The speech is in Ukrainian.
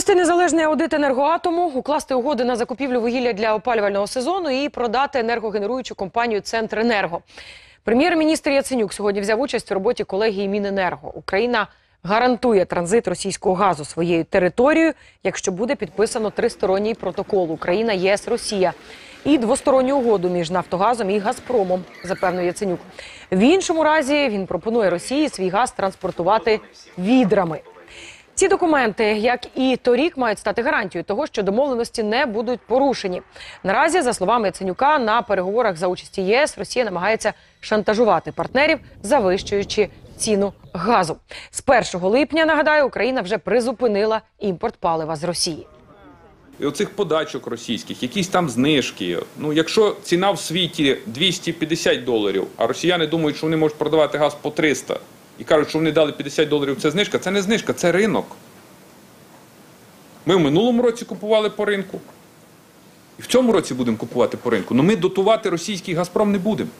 Провести незалежний аудит енергоатому, укласти угоди на закупівлю вугілля для опалювального сезону і продати енергогенеруючу компанію Центренерго. Прем'єр-міністр Яценюк сьогодні взяв участь в роботі колегії Міненерго. Україна гарантує транзит російського газу своєю територією, якщо буде підписано тристоронній протокол Україна, ЄС, Росія і двосторонню угоду між Нафтогазом і Газпромом, запевнив Яценюк. В іншому разі він пропонує Росії свій газ транспортувати відрами. Ці документи, як і торік, мають стати гарантією того, що домовленості не будуть порушені. Наразі, за словами Яценюка, на переговорах за участі ЄС Росія намагається шантажувати партнерів, завищуючи ціну газу. З 1 липня нагадаю, Україна вже призупинила імпорт палива з Росії. І оцих подачок російських, якісь там знижки. Ну, якщо ціна в світі 250 доларів, а росіяни думають, що вони можуть продавати газ по 300 і кажуть, що вони дали 50 доларів, це знижка. Це не знижка, це ринок. Ми в минулому році купували по ринку. І в цьому році будемо купувати по ринку. Але ми дотувати російський Газпром не будемо.